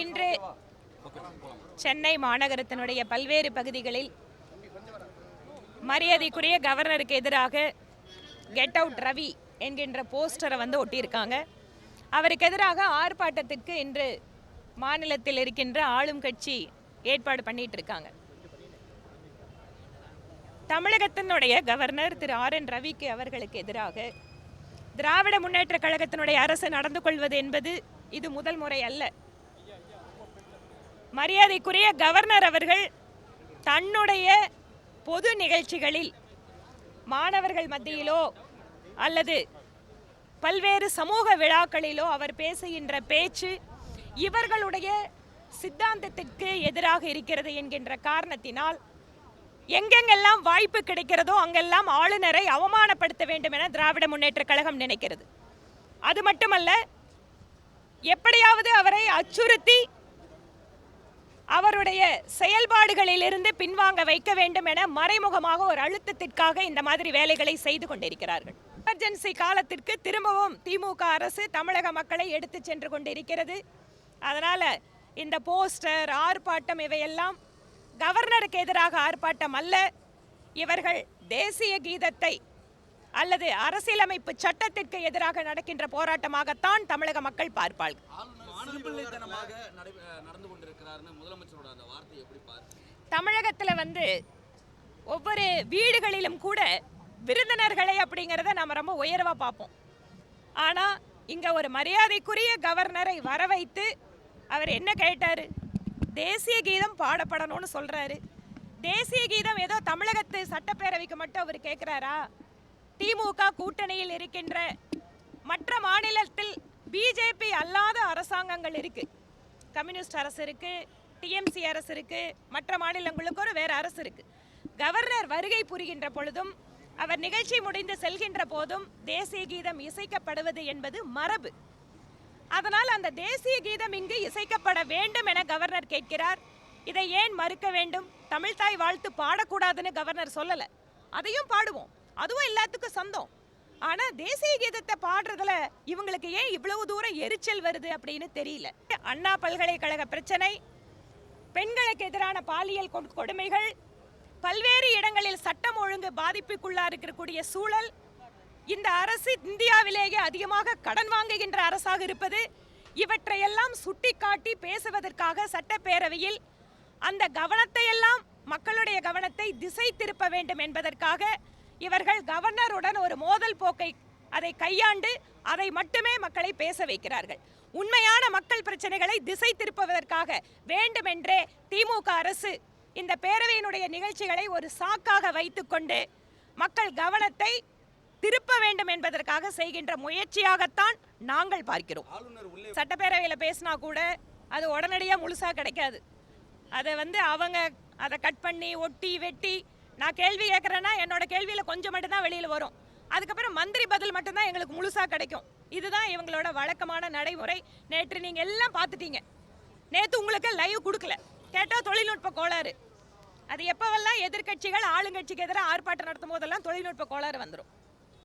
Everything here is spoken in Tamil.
இன்று சென்னை மாநகரத்தினுடைய பல்வேறு பகுதிகளில் மரியாதைக்குரிய கவர்னருக்கு எதிராக கெட் அவுட் ரவி என்கின்ற போஸ்டரை வந்து ஒட்டியிருக்காங்க. அவருக்கு எதிராக ஆர்ப்பாட்டத்திற்கு இன்று மாநிலத்தில் இருக்கின்ற ஆளும் கட்சி ஏற்பாடு பண்ணிட்டு இருக்காங்க தமிழகத்தினுடைய கவர்னர் திரு ஆர் என் ரவிக்கு அவர்களுக்கு எதிராக திராவிட முன்னேற்ற கழகத்தினுடைய அரசு நடந்து கொள்வது என்பது இது முதல் முறை அல்ல. மரியாதைக்குரிய கவர்னர் அவர்கள் தன்னுடைய பொது நிகழ்ச்சிகளில் மாணவர்கள் மத்தியிலோ அல்லது பல்வேறு சமூக விழாக்களிலோ அவர் பேசுகின்ற பேச்சு இவர்களுடைய சித்தாந்தத்திற்கு எதிராக இருக்கிறது என்கின்ற காரணத்தினால் எங்கெங்கெல்லாம் வாய்ப்பு கிடைக்கிறதோ அங்கெல்லாம் ஆளுநரை அவமானப்படுத்த வேண்டும் என திராவிட முன்னேற்ற கழகம் நினைக்கிறது. அது மட்டுமல்ல எப்படியாவது அவரை அச்சுறுத்தி அவருடைய செயல்பாடுகளிலிருந்து பின்வாங்க வைக்க வேண்டும் என மறைமுகமாக ஒரு அழுத்தத்திற்காக இந்த மாதிரி வேலைகளை செய்து கொண்டிருக்கிறார்கள். எமர்ஜென்சி காலத்திற்கு திரும்பவும் திமுக அரசு தமிழக மக்களை எடுத்து சென்று கொண்டிருக்கிறது. அதனால் இந்த போஸ்டர் ஆர்ப்பாட்டம் இவையெல்லாம் கவர்னருக்கு எதிராக ஆர்ப்பாட்டம் அல்ல. இவர்கள் தேசிய கீதத்தை அல்லது அரசியலமைப்பு சட்டத்திற்கு எதிராக நடக்கின்ற போராட்டமாகத்தான் தமிழக மக்கள் பார்ப்பார்கள். நடந்து கொண்டிருக்கிறாருன்னு முதலமைச்சரோட அந்த எப்படி பார்த்து தமிழகத்தில் வந்து ஒவ்வொரு வீடுகளிலும் கூட விருந்தினர்களை அப்படிங்கிறத நம்ம ரொம்ப உயர்வாக பார்ப்போம். ஆனால் இங்கே ஒரு மரியாதைக்குரிய கவர்னரை வர வைத்து அவர் என்ன கேட்டார்? தேசிய கீதம் பாடப்படணும்னு சொல்கிறாரு தேசிய கீதம் ஏதோ தமிழகத்து சட்டப்பேரவைக்கு மட்டும் அவர் கேட்குறாரா திமுக கூட்டணியில் இருக்கின்ற மற்ற மாநிலத்தில் பிஜேபி அல்லாத அரசாங்கங்கள் இருக்குது கம்யூனிஸ்ட் அரசு இருக்குது டிஎம்சி அரசு இருக்குது மற்ற மாநிலங்களுக்கு ஒரு வேறு அரசு இருக்குது கவர்னர் வருகை புரிகின்ற பொழுதும் அவர் நிகழ்ச்சி முடிந்து செல்கின்ற போதும் தேசிய கீதம் இசைக்கப்படுவது என்பது மரபு. அதனால் அந்த தேசிய கீதம் இங்கு இசைக்கப்பட வேண்டும் என கவர்னர் கேட்கிறார். இதை ஏன் மறுக்க வேண்டும்? தமிழ்தாய் வாழ்த்து பாடக்கூடாதுன்னு கவர்னர் சொல்லலை. அதையும் பாடுவோம். அதுவும் எல்லாத்துக்கும் சொந்தம். ஆனா தேசிய கீதத்தை பாடுறதுல இவங்களுக்கு ஏன் இவ்வளவு தூரம் எரிச்சல் வருது அப்படின்னு தெரியல. அண்ணா பல்கலைக்கழக பிரச்சனை பெண்களுக்கு எதிரான பாலியல் கொடுமைகள் பல்வேறு இடங்களில் சட்டம் ஒழுங்கு பாதிப்புக்குள்ளா இருக்கக்கூடிய சூழல் இந்த அரசு இந்தியாவிலேயே அதிகமாக கடன் வாங்குகின்ற அரசாக இருப்பது இவற்றையெல்லாம் சுட்டிக்காட்டி பேசுவதற்காக சட்டப்பேரவையில் அந்த கவனத்தையெல்லாம் மக்களுடைய கவனத்தை திசை திருப்ப வேண்டும் என்பதற்காக இவர்கள் கவர்னருடன் ஒரு மோதல் போக்கை அதை கையாண்டு அதை மட்டுமே மக்களை பேச வைக்கிறார்கள். உண்மையான மக்கள் பிரச்சனைகளை திசை திருப்புவதற்காக வேண்டுமென்றே திமுக அரசு இந்த பேரவையினுடைய நிகழ்ச்சிகளை ஒரு சாக்காக வைத்துக்கொண்டு மக்கள் கவனத்தை திருப்ப வேண்டும் என்பதற்காக செய்கின்ற முயற்சியாகத்தான் நாங்கள் பார்க்கிறோம். சட்டப்பேரவையில் பேசினா கூட அது உடனடியாக முழுசாக கிடைக்காது. அதை வந்து அவங்க அதை கட் பண்ணி ஒட்டி வெட்டி நான் கேள்வி கேட்குறேன்னா என்னோட கேள்வியில் கொஞ்சம் மட்டும்தான் வெளியில் வரும். அதுக்கப்புறம் மந்திரி பதில் மட்டும்தான் எங்களுக்கு முழுசாக கிடைக்கும். இதுதான் இவங்களோட வழக்கமான நடைமுறை. நேற்று நீங்கள் எல்லாம் பார்த்துட்டீங்க. நேற்று உங்களுக்கு லைவ் கொடுக்கல. கேட்டால் தொழில்நுட்ப கோளாறு. அது எப்போவெல்லாம் எதிர்க்கட்சிகள் ஆளுங்கட்சிக்கு எதிராக ஆர்ப்பாட்டம் நடத்தும் போதெல்லாம் தொழில்நுட்ப கோளாறு வந்துடும்